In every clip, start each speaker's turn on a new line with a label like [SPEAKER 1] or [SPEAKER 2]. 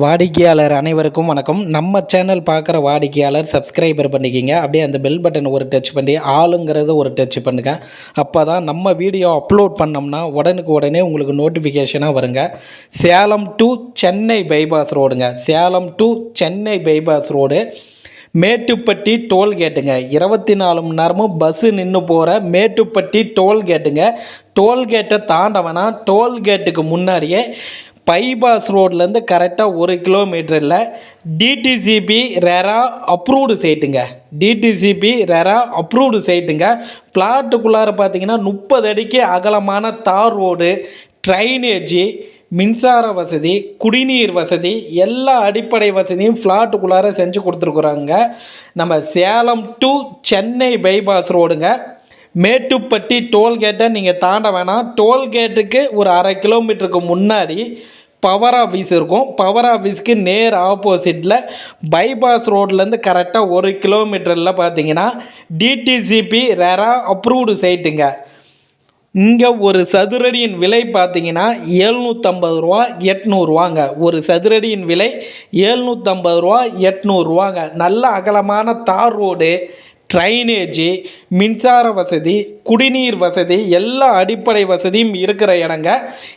[SPEAKER 1] வாடிக்கையாளர் அனைவருக்கும் வணக்கம். நம்ம சேனல் பார்க்குற வாடிக்கையாளர் சப்ஸ்கிரைபர் பண்ணிக்கிங்க. அப்படியே அந்த பெல் பட்டன் ஒரு டச் பண்ணி ஆளுங்கிறத ஒரு டச் பண்ணுங்க. அப்போ தான் நம்ம வீடியோ அப்லோட் பண்ணோம்னா உடனுக்கு உடனே உங்களுக்கு நோட்டிஃபிகேஷனாக வருங்க. சேலம் டு சென்னை பைபாஸ் ரோடுங்க Salem to Chennai bypass road Mettupatti டோல்கேட்டுங்க இருபத்தி நாலு மணி நேரமும் பஸ்ஸு நின்று போகிற மேட்டுப்பட்டி டோல்கேட்டுங்க டோல்கேட்டை தாண்டவனா டோல்கேட்டுக்கு முன்னாடியே பைபாஸ் ரோட்லேருந்து கரெக்டாக ஒரு கிலோமீட்டரில் டிடிசிபி ரெரா அப்ரூவ்டு சைட்டுங்க டிடிசிபி ரெரா அப்ரூவ்டு சைட்டுங்க பிளாட்டுக்குள்ளார பார்த்தீங்கன்னா முப்பது அடிக்கு அகலமான தார் ரோடு ட்ரைனேஜி மின்சார வசதி குடிநீர் வசதி எல்லா அடிப்படை வசதியும் ஃப்ளாட்டுக்குள்ளார செஞ்சு கொடுத்துருக்குறாங்க. நம்ம சேலம் டு சென்னை பைபாஸ் ரோடுங்க மேட்டுப்பட்டி டோல்கேட்டை நீங்கள் தாண்ட வேணாம். டோல்கேட்டுக்கு ஒரு அரை கிலோமீட்டருக்கு முன்னாடி பவர் ஆஃபீஸ் இருக்கும். பவர் ஆஃபீஸ்க்கு நேர் ஆப்போசிட்டில் பைபாஸ் ரோட்லேருந்து கரெக்டாக ஒரு கிலோமீட்டரில் பார்த்தீங்கன்னா டிடிசிபி ரெரா அப்ரூவ்டு சைட்டுங்க இங்கே ஒரு சதுரடியின் விலை பார்த்தீங்கன்னா ஏழ்நூற்றம்பது ரூபா எட்நூறுவாங்க ஒரு சதுரடியின் விலை ஏழ்நூற்றம்பது ரூபா எட்நூறுவாங்க நல்ல அகலமான தார் ரோடு ட்ரைனேஜு மின்சார வசதி குடிநீர் வசதி எல்லா அடிப்படை வசதியும் இருக்கிற இடங்க.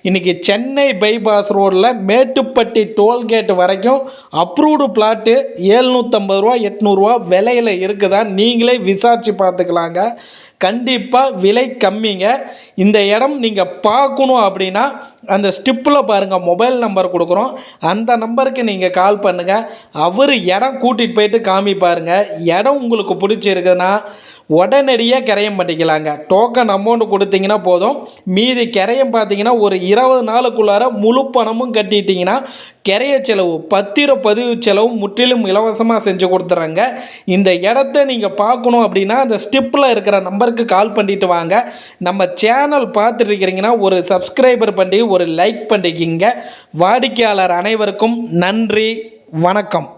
[SPEAKER 1] இன்றைக்கி சென்னை பைபாஸ் ரோடில் மேட்டுப்பட்டி டோல்கேட் வரைக்கும் அப்ரூவ்டு பிளாட்டு ஏழ்நூற்றம்பது ரூபா எட்நூறுரூவா விலையில் இருக்குதா நீங்களே விசாரித்து பார்த்துக்கலாங்க. கண்டிப்பாக விலை கம்மிங்க. இந்த இடம் நீங்கள் பார்க்கணும் அப்படின்னா அந்த ஸ்டிப்பில் பாருங்கள் மொபைல் நம்பர் கொடுக்குறோம். அந்த நம்பருக்கு நீங்கள் கால் பண்ணுங்கள் அவர் இடம் கூட்டிகிட்டு போயிட்டு காமிப்பாருங்க இடம் உங்களுக்கு பிடிச்சிருக்குன்னா உடனடியாக கரையம் பண்ணிக்கலாங்க. டோக்கன் அமௌண்ட் கொடுத்தீங்கன்னா போதும். மீதி கரையம் பார்த்தீங்கன்னா ஒரு இருபது நாளுக்குள்ளார முழு பணமும் கட்டிட்டீங்கன்னா கரைய செலவு பத்திரப்பதிவு செலவு முற்றிலும் இலவசமாக செஞ்சு கொடுத்துறாங்க. இந்த இடத்த நீங்கள் பார்க்கணும் அப்படின்னா அந்த ஸ்டிப்பில் இருக்கிற நம்பருக்கு கால் பண்ணிட்டு வாங்க. நம்ம சேனல் பார்த்துட்டு இருக்கிறீங்கன்னா ஒரு சப்ஸ்கிரைபர் பண்ணி ஒரு லைக் பண்ணிக்கிங்க. வாடிக்கையாளர் அனைவருக்கும் நன்றி வணக்கம்.